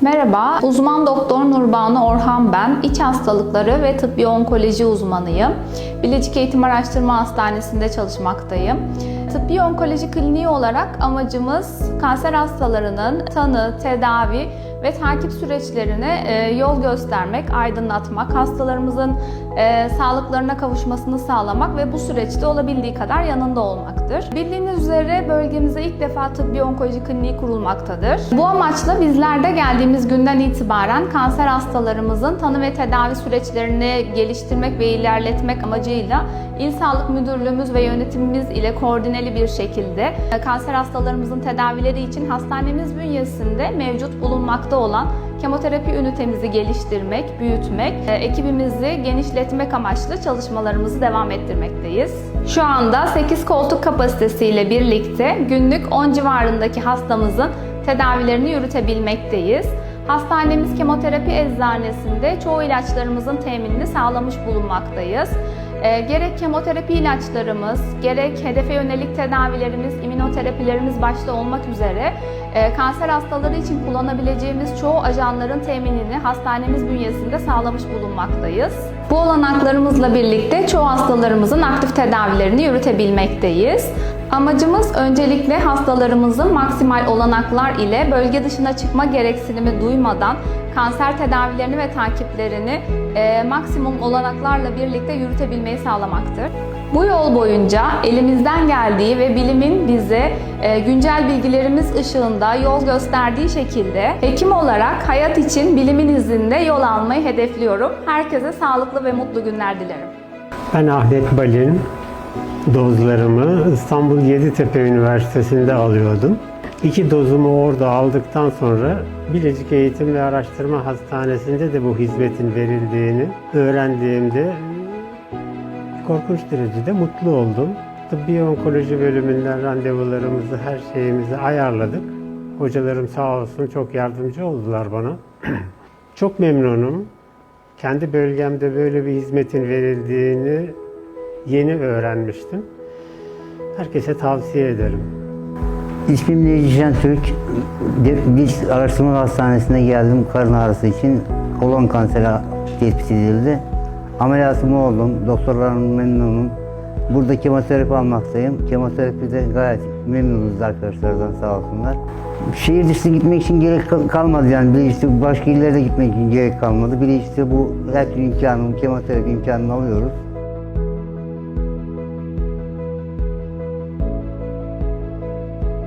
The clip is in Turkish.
Merhaba, uzman doktor Nurbanu Orhan ben. İç hastalıkları ve tıbbi onkoloji uzmanıyım. Bilecik Eğitim Araştırma Hastanesi'nde çalışmaktayım. Tıbbi onkoloji kliniği olarak amacımız kanser hastalarının tanı, tedavi ve takip süreçlerine e, yol göstermek, aydınlatmak, hastalarımızın e, sağlıklarına kavuşmasını sağlamak ve bu süreçte olabildiği kadar yanında olmaktır. Bildiğiniz üzere bölgemizde ilk defa tıbbi onkoloji kliniği kurulmaktadır. Bu amaçla bizler de geldiğimiz günden itibaren kanser hastalarımızın tanı ve tedavi süreçlerini geliştirmek ve ilerletmek amacıyla İl Sağlık Müdürlüğümüz ve yönetimimiz ile koordineli bir şekilde e, kanser hastalarımızın tedavileri için hastanemiz bünyesinde mevcut bulunmakta olan kemoterapi ünitemizi geliştirmek, büyütmek, e, ekibimizi genişletmek amaçlı çalışmalarımızı devam ettirmekteyiz. Şu anda 8 koltuk kapasitesiyle birlikte günlük 10 civarındaki hastamızın tedavilerini yürütebilmekteyiz. Hastanemiz kemoterapi eczanesinde çoğu ilaçlarımızın teminini sağlamış bulunmaktayız. E, gerek kemoterapi ilaçlarımız, gerek hedefe yönelik tedavilerimiz, immünoterapilerimiz başta olmak üzere e, kanser hastaları için kullanabileceğimiz çoğu ajanların teminini hastanemiz bünyesinde sağlamış bulunmaktayız. Bu olanaklarımızla birlikte çoğu hastalarımızın aktif tedavilerini yürütebilmekteyiz. Amacımız öncelikle hastalarımızın maksimal olanaklar ile bölge dışına çıkma gereksinimi duymadan kanser tedavilerini ve takiplerini e, maksimum olanaklarla birlikte yürütebilmeyi sağlamaktır. Bu yol boyunca elimizden geldiği ve bilimin bize e, güncel bilgilerimiz ışığında yol gösterdiği şekilde hekim olarak hayat için bilimin izinde yol almayı hedefliyorum. Herkese sağlıklı ve mutlu günler dilerim. Ben Ahmet Balin. Dozlarımı İstanbul Yeditepe Üniversitesi'nde alıyordum. İki dozumu orada aldıktan sonra Bilecik Eğitim ve Araştırma Hastanesi'nde de bu hizmetin verildiğini öğrendiğimde korkunç derecede mutlu oldum. Tıbbi onkoloji bölümünden randevularımızı, her şeyimizi ayarladık. Hocalarım sağ olsun çok yardımcı oldular bana. çok memnunum. Kendi bölgemde böyle bir hizmetin verildiğini yeni öğrenmiştim. Herkese tavsiye ederim. İsmim Necişen Türk. Bir araştırma hastanesine geldim karın ağrısı için. Kolon kanseri tespit edildi. Ameliyatımı oldum. Doktorlarım memnunum. Burada kemoterapi almaktayım. Kemoterapide gayet memnunuz arkadaşlardan sağ olsunlar. Şehir dışına gitmek için gerek kal- kalmadı yani. İşte başka illere gitmek için gerek kalmadı. İşte bu her imkanımı, kemoterapi imkanını alıyoruz.